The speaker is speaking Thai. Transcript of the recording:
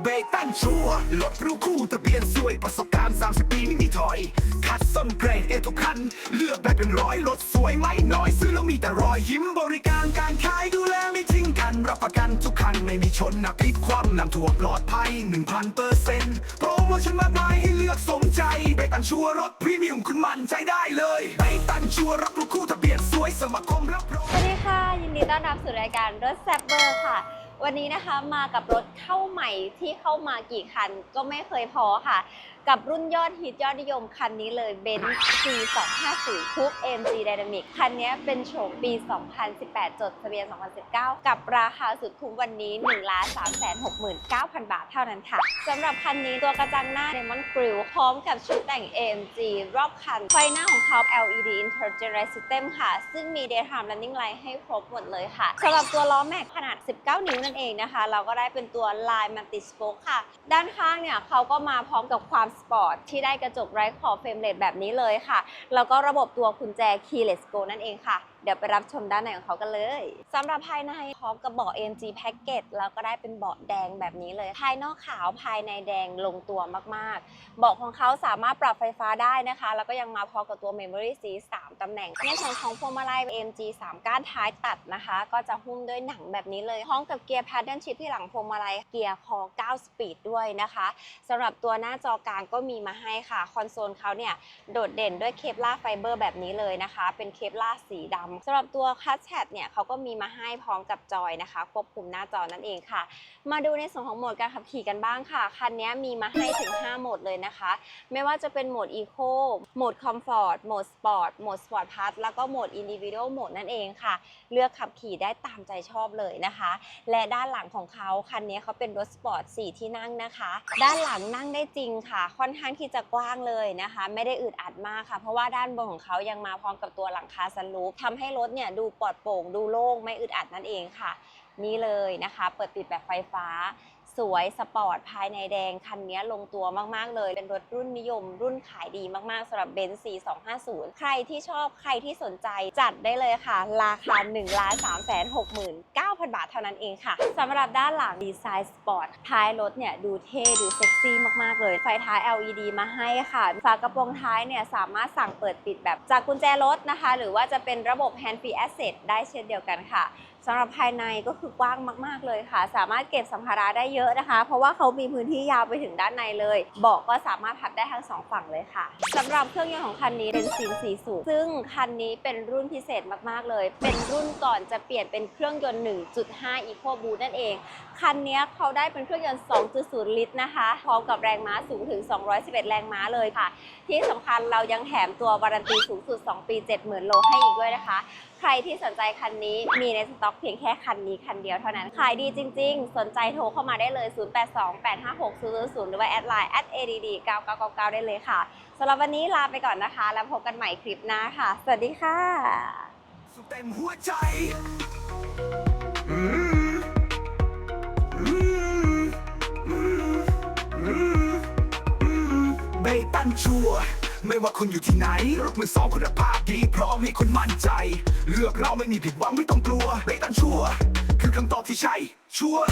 เบรกตั้งชัวร์รถรู้คู่ทะเบียนสวยประสบการณ์ 30 ปีไม่มีถอย คัดส้นเกรดเอทุกคัน เลือกได้เป็นร้อยรถสวยไม่น้อย ซื้อแล้วมีแต่รอยยิ้มบริการการขายดูแลไม่ทิ้งกัน รับประกันทุกคัน ไม่มีชนนะพลิกความนำถั่วปลอดภัย 1,000เปอร์เซ็นต์โปรโมชั่นมากมายให้เลือกสมใจเบรกตันชัวรถพรีเมียมคุณมั่นใจได้เลยเบรกตันชัวร์รับรู้คู่ทะเบียนสวยสมาคมรับรองสวัสดีค่ะ ยินดีต้อนรับสู่รายการรถแซบเบอร์ค่ะ วันนี้นะคะมากับรถเข้าใหม่ที่เข้ามากี่คันก็ไม่เคยพอค่ะ กับรุ่นยอดฮิตยอดนิยมคันนี้เลย Benz C250 Coupe AMG Dynamic คันนี้เป็นโฉมปี 2018 จดทะเบียน 2019 กับราคาสุดคุ้มวันนี้ 1 3 6 9 0 0 0 บาทเท่านั้นค่ะสำหรับคันนี้ตัวกระจังหน้า Demon Grill พร้อมกับชุดแต่ง AMG รอบคัน ไฟหน้าของเขา LED Intelligent System ค่ะ ซึ่งมี Daytime Running Light ให้ครบหมดเลยค่ะสำหรับตัวล้อแม็กขนาด 19 นิ้วนั่นเองนะคะ เราก็ได้เป็นตัว Line Multi Spoke ค่ะ ด้านข้างเนี่ยเขาก็มาพร้อมกับความสปอร์ตที่ได้กระจกไร้ขอบเฟรมเลสแบบนี้เลยค่ะ แล้วก็ระบบตัวกุญแจ Keyless Go นั่นเองค่ะ เดี๋ยวไปรับชมด้านในของเขากันเลยสำหรับภายในพร้อมกับเบาะ AMG Package แล้วก็ได้เป็นเบาะแดงแบบนี้เลย ภายนอกขาวภายในแดงลงตัวมากๆ เบาะของเขาสามารถปรับไฟฟ้าได้นะคะ แล้วก็ยังมาพร้อมกับตัว Memory Seat 3ตำแหน่งในส่วนของพวงมาลัย AMG 3 ก้านท้ายตัดนะคะ ก็จะหุ้มด้วยหนังแบบนี้เลยพร้อมกับเกียร์ Paddle Shift ที่หลังพวงมาลัยเกียร์คอ9สปีดด้วยนะคะสำหรับตัวหน้าจอกลางก็มีมาให้ค่ะคอนโซลเขาเนี่ยโดดเด่นด้วยเคปล่าไฟเบอร์แบบนี้เลยนะคะ เป็นเคปล่าสีดำสำหรับตัวคัสแ t เนี่ยเขาก็มีมาให้พร้อมกับจอยนะคะ ควบคุมหน้าจอนั่นเองค่ะ มาดูในส่วนของโหมดการขับขี่กันบ้างค่ะ คันนี้มีมาให้ถึง 5 โหมดเลยนะคะ ไม่ว่าจะเป็นโหมด Eco โหมด Comfort โหมด Sport โหมด Sport Plus แล้วก็โหมด Individual โหมดนั่นเองค่ะ เลือกขับขี่ได้ตามใจชอบเลยนะคะ และด้านหลังของเขาคันนี้เขาเป็นรถสปอร์ต4ที่นั่งนะคะ ด้านหลังนั่งได้จริงค่ะ ค่อนข้างที่จะกว้างเลยนะคะ ไม่ได้อึดอัดมากค่ะ เพราะว่าด้านบนของเขายังมาพร้อมกับตัวหลังคาซันรูฟทำใให้รถเนี่ยดูปลอดโปร่งดูโล่งไม่อึดอัดนั่นเองค่ะ นี่เลยนะคะ เปิดปิดแบบไฟฟ้า สวยสปอร์ตภายในแดงคันนี้ลงตัวมาก ๆ เลย เป็นรถรุ่นนิยม รุ่นขายดีมาก ๆสำหรับเบนซ์ C250 ใครที่ชอบใครที่สนใจจัดได้เลยค่ะ ราคา1 3 6 9 0 0 0 บาทเท่านั้นเองค่ะสำหรับด้านหลังดีไซน์สปอร์ตท้ายรถเนี่ยดูเท่ดูเซ็กซี่มากๆเลย ไฟท้าย LED มาให้ค่ะ ฝากระโปรงท้ายเนี่ยสามารถสั่งเปิดปิดแบบจากกุญแจรถนะคะ หรือว่าจะเป็นระบบ Hand Free Access ได้เช่นเดียวกันค่ะ สำหรับภายในก็คือกว้างมาก ๆ เลยค่ะ สามารถเก็บสัมภาระได้เยอะนะคะ เพราะว่าเขามีพื้นที่ยาวไปถึงด้านในเลยเบาะก็สามารถพับได้ทั้งสองฝั่งเลยค่ะสำหรับเครื่องยนต์ของคันนี้เป็นซีน4สูบซึ่งคันนี้เป็นรุ่นพิเศษมากๆเลย เป็นรุ่นก่อนจะเปลี่ยนเป็นเครื่องยนต์ 1.5 Eco Boost นั่นเอง คันนี้เขาได้เป็นเครื่องยนต์ 2.0 ลิตรนะคะพร้อมกับแรงม้าสูงถึง 211 แรงม้าเลยค่ะ ที่สำคัญเรายังแถมตัววารันตีสูงสุด 2 ปี 70,000 โลให้อีกด้วยนะคะ ใครที่สนใจคันนี้มีในสต็อกเพียงแค่คันนี้คันเดียวเท่านั้น ขายดีจริง ๆ สนใจโทรเข้ามาได้เลย 082856000 หรือว่าแอดไลน์ @add9999 ได้เลยค่ะสำหรับวันนี้ลาไปก่อนนะคะ แล้วพบกันใหม่คลิปหน้าค่ะ สวัสดีค่ะสุดเต็มหัวใจอืมอื ไม่ว่าคุณอยู่ที่ไหนรถมือสองคุณภาพดีพร้อมให้คุณมั่นใจ เลือกเราไม่มีผิดหวังไม่ต้องกลัวเบตันชัวคือคำตอบที่ใช่ชัวร์